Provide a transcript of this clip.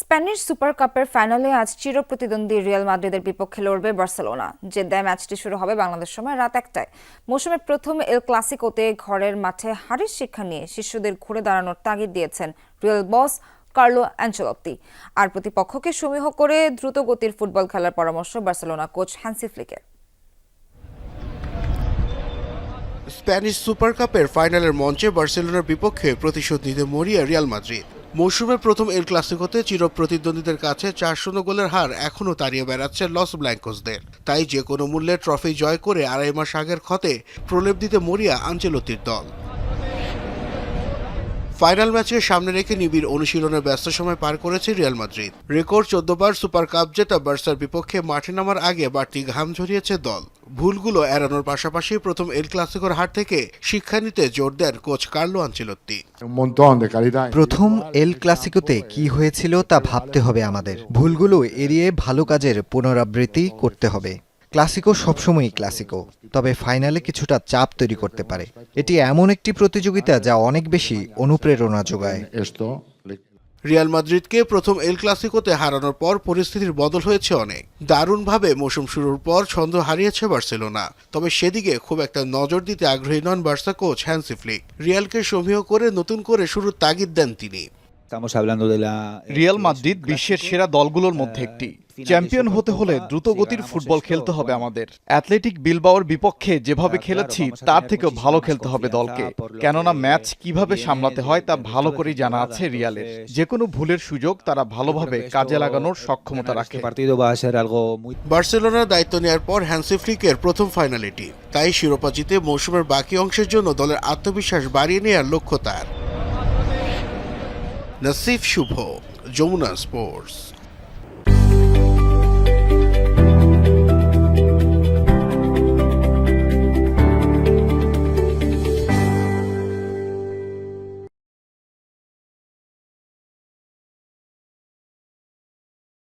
Spanish super কাপের ফাইনালে আজ চিরপ্রতিদ্বন্দ্বী রিয়াল মাদ্রিদের বিপক্ষে লড়বে বার্সেলোনা। জেদ্দায় ম্যাচটি শুরু হবে বাংলাদেশ সময় রাত একটায়। মৌসুমের প্রথম এল ক্লাসিকোতে ঘরের মাঠে হারের শিক্ষা নিয়ে শিশুদের ঘুরে দাঁড়ানোর তাগিদ দিয়েছেন রিয়াল বস কার্লো অ্যাঞ্চেলত্তি আর প্রতিপক্ষকে সমীহ করে দ্রুত গতির ফুটবল খেলার পরামর্শ বার্সেলোনা কোচ হ্যান্সি ফ্লিকের। স্প্যানিশ সুপার কাপের ফাইনালের মঞ্চে বার্সেলোনার বিপক্ষে প্রতিশোধ নিতে মরিয়া রিয়াল মাদ্রিদ। মৌসুমের প্রথম এল ক্লাসিকোতে চিরপ্রতিদ্বন্দ্বীদের কাছে চার শূন্য গোলের হার এখনও তাড়িয়ে বেড়াচ্ছে লস ব্ল্যাঙ্কোসদের। তাই যে কোনো মূল্যে ট্রফি জয় করে আড়াই মাস আগের ক্ষতে প্রলেপ দিতে মরিয়া আঞ্চেলতির দল। ফাইনাল ম্যাচে সামনে রেখে নিবিড় অনুশীলনে ব্যস্ত সময় পার করেছে রিয়াল মাদ্রিদ। রেকর্ড চোদ্দবার সুপার কাপ জেতা বার্সার বিপক্ষে মাঠে নামার আগে বাড়তি ঘাম ঝরিয়েছে দল। ভুলগুলো এড়ানোর পাশাপাশি প্রথম এল ক্লাসিকোর হার থেকে শিক্ষা নিতে জোর দেন কোচ কার্লো আঞ্চেলত্তি. প্রথম এল ক্লাসিকোতে কি হয়েছিল তা ভাবতে হবে আমাদের। ভুলগুলো এড়িয়ে ভালো কাজের পুনরাবৃত্তি করতে হবে। ক্লাসিকো সবসময়ই ক্লাসিকো তবে ফাইনালে কিছুটা চাপ তৈরি করতে পারে। এটি এমন একটি প্রতিযোগিতা যা অনেক বেশি অনুপ্রেরণা যোগায়। রিয়াল মাদ্রিদকে প্রথম এল ক্লাসিকোতে হারানোর পর পরিস্থিতির বদল হয়েছে অনেক। দারুণভাবে মৌসুম শুরুর পর ছন্দ হারিয়েছে বার্সেলোনা। তবে সেদিকে খুব একটা নজর দিতে আগ্রহী নন বার্সা কোচ হ্যান্সি ফ্লিক। রিয়ালকে সমীহ করে নতুন করে শুরুর তাগিদ দেন তিনি। Estamos hablando de la Real Madrid বিশ্বের সেরা দলগুলোর মধ্যে একটি। চ্যাম্পিয়ন হতে হলে দ্রুত গতির ফুটবল খেলতে হবে আমাদের। অ্যাথলেটিক বিলবাওর বিপক্ষে যেভাবে খেলেছি তার থেকেও ভালো খেলতে হবে দলকে। কেননা ম্যাচ কীভাবে সামলাতে হয় তা ভালো করেই জানা আছে রিয়ালের। যে কোনো ভুলের সুযোগ তারা ভালোভাবে কাজে লাগানোর সক্ষমতা রাখে। বার্সেলোনার দায়িত্ব নেওয়ার পর হ্যান্সি ফ্লিকের প্রথম ফাইনাল এটি তাই শিরোপা জিতে মৌসুমের বাকি অংশের জন্য দলের আত্মবিশ্বাস বাড়িয়ে নেওয়ার লক্ষ্য তার। নাসিফ শুভ যমুনা স্পোর্টস।